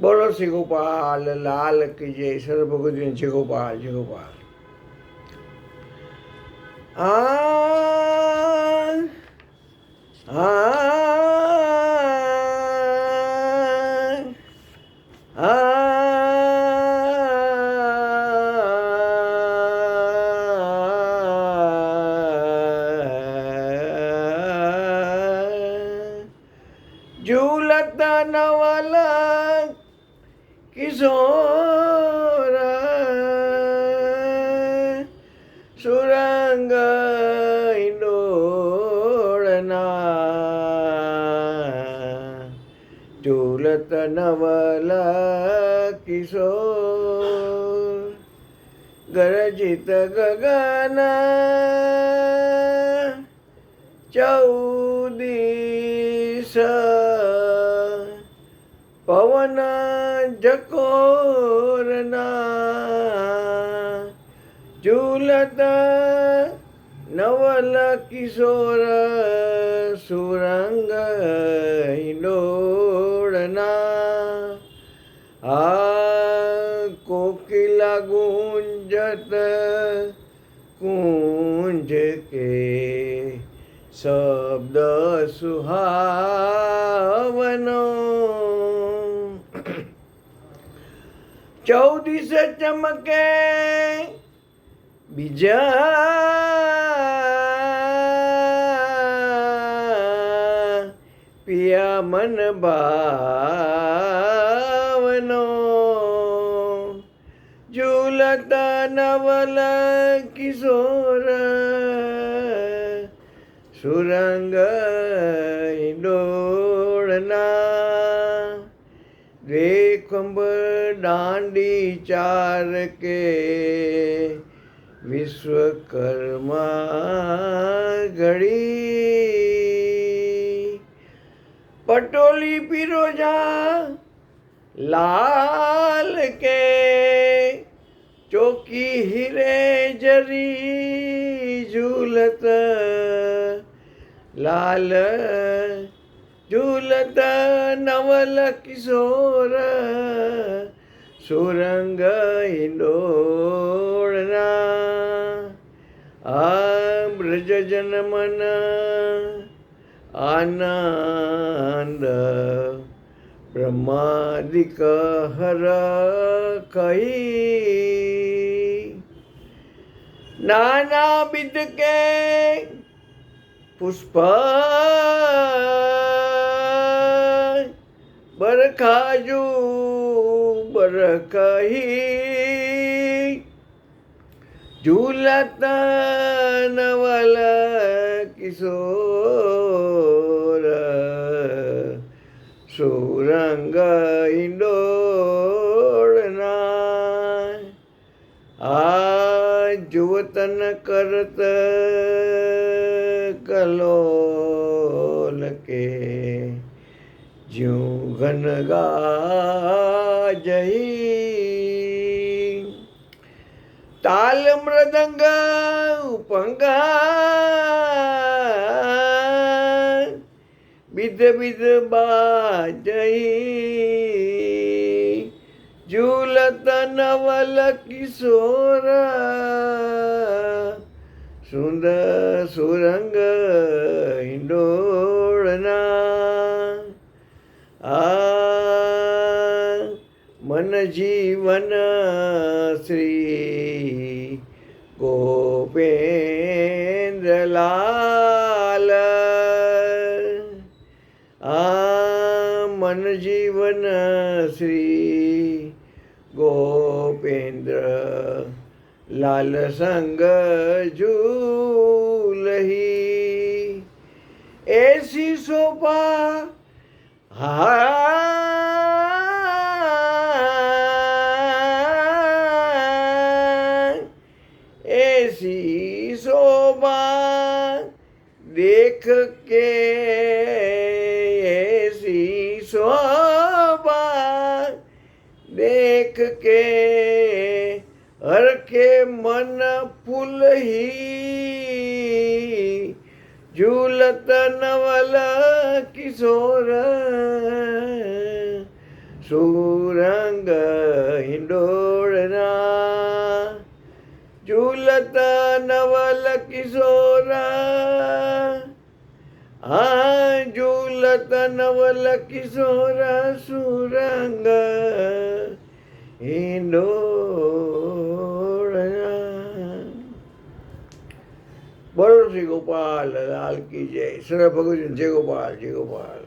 बोलो श्री गोपाल लाल की जय सर्वभगवती जय गोपाल जय गोपाल आ आ नवला किशोर सुरंग इंडोळना झूलत नवल किशोर गरजित गगन चौदिस पवन जकोरना झूलत नवल किशोर सुरंग आ कोकिला गुंजत कुंज के शब्द सुहावनो चौदिस चमके। बीजा पिया मन भावनो। झूलता नवल किशोर। सुरंग देखंब दांडी चार के, विश्वकर्मा घड़ी। पटोली पिरोजा लाल के, चौकी हिरे जरी झूलत, लाल झूलत नवल किशोर, सुरंग इंडोळना आ ब्रज जनमन, आनंद ब्रह्मादिक हर कही। नाना विद के पुष्प बरखाजू बरकही झूलत नवल किशोर सुरंग इंडोळना आज जुवतन करत कलोल के ज्यों घन गाजही ताल मृदंग उपंगा बिद बिद बाजही झूलत नवल किशोर सुंदर सुरंग हिंडोळना मन जीवन श्री गोपेंद्र लाल आ, मन जीवन श्री गोपेंद्र लाल संग झूलही ऐसी शोभा हाँ देख के ऐसी शोभा देख के हर के मन पुल ही झूलत नवल किशोर। सुरंग हिंडोरना झूलत नवल किशोरा। આ ઝૂલત નવલ કિશોરા સુરંગ હિંડોળના બોલો શ્રી ગોપાલ લાલ કી જય સર ભગવતી જય ગોપાલ જય ગોપાલ